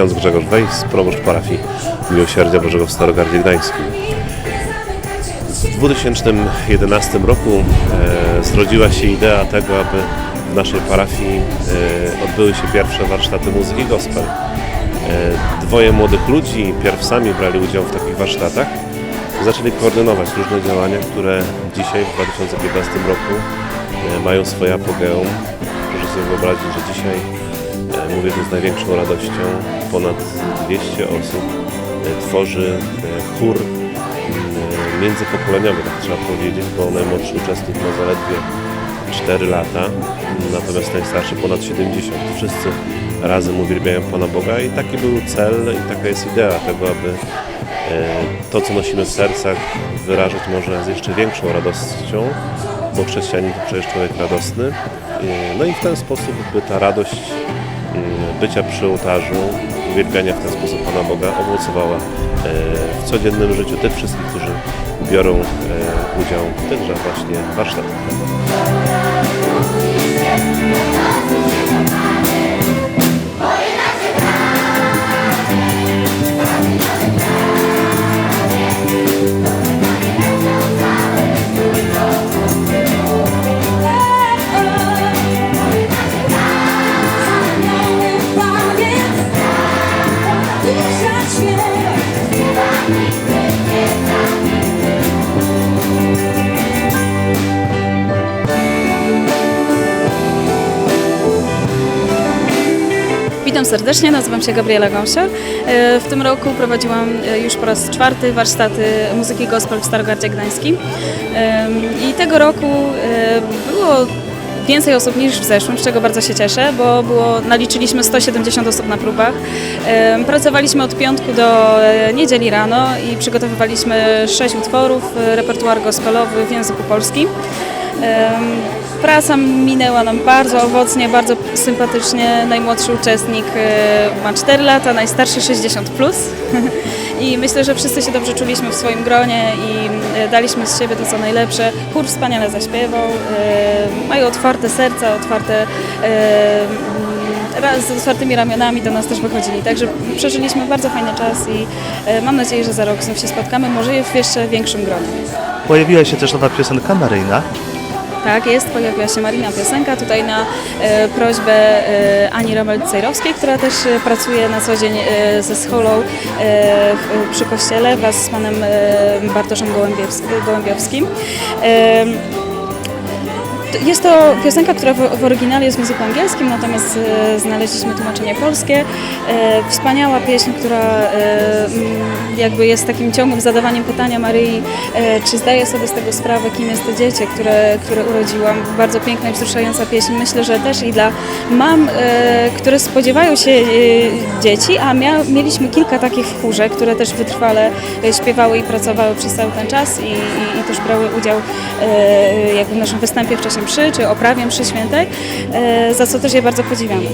ksiądz Grzegorz Wejs, proboszcz parafii Miłosierdzia Bożego w Starogardzie Gdańskim. W 2011 roku e, zrodziła się idea tego, aby w naszej parafii e, odbyły się pierwsze warsztaty muzyki gospel. E, dwoje młodych ludzi pierw sami brali udział w takich warsztatach. Zaczęli koordynować różne działania, które dzisiaj w 2015 roku e, mają swoje apogeum. Proszę sobie wyobrazić, że dzisiaj mówię tu z największą radością. Ponad 200 osób e, tworzy e, chór mm, międzypokoleniowy, tak trzeba powiedzieć, bo najmłodszy uczestnik ma zaledwie 4 lata, natomiast najstarszy ponad 70. Wszyscy razem uwielbiają Pana Boga i taki był cel i taka jest idea tego, aby e, to, co nosimy w sercach, wyrażać może z jeszcze większą radością, bo chrześcijanin to przecież człowiek radosny. E, No i w ten sposób, by ta radość e, bycia przy ołtarzu, uwielbiania w ten sposób Pana Boga owocowała e, w codziennym życiu tych wszystkich, którzy biorą e, udział w tychże właśnie warsztatach. Witam serdecznie, nazywam się Gabriela Gąsior. E, W tym roku prowadziłam e, już po raz czwarty warsztaty muzyki gospel w Starogardzie Gdańskim. I tego roku e, było więcej osób niż w zeszłym, z czego bardzo się cieszę, bo było, naliczyliśmy 170 osób na próbach. Pracowaliśmy od piątku do niedzieli rano i przygotowywaliśmy sześć utworów, repertuar gospelowy w języku polskim. Praca minęła nam bardzo owocnie, bardzo sympatycznie. Najmłodszy uczestnik e, ma 4 lata, najstarszy 60 plus. I myślę, że wszyscy się dobrze czuliśmy w swoim gronie i e, daliśmy z siebie to co najlepsze. Chór wspaniale zaśpiewał, e, mają otwarte serca, otwarte z otwartymi ramionami do nas też wychodzili. Także przeżyliśmy bardzo fajny czas i mam nadzieję, że za rok znów się spotkamy, może w jeszcze większym gronie. Pojawiła się też nowa piosenka Maryjna. Tak, jest, pojawiła się Marina Piosenka tutaj na e, prośbę e, Ani Romel-Cejrowskiej, która też e, pracuje na co dzień e, ze scholą e, przy kościele wraz z panem e, Bartoszem Gołębiews- Gołębiowskim. E, jest to piosenka, która w, oryginale jest w języku angielskim, natomiast e, znaleźliśmy tłumaczenie polskie. E, wspaniała pieśń, która e, jakby jest takim ciągłym zadawaniem pytania Maryi, czy zdaje sobie z tego sprawę, kim jest to dziecię, które, które urodziłam. Bardzo piękna i wzruszająca pieśń. Myślę, że też i dla mam, które spodziewają się dzieci, a mia, mieliśmy kilka takich w chórze, które też wytrwale śpiewały i pracowały przez cały ten czas i, i, i też brały udział jakby w naszym występie w czasie mszy, czy oprawie mszy świętej, e, za co też je bardzo podziwiamy.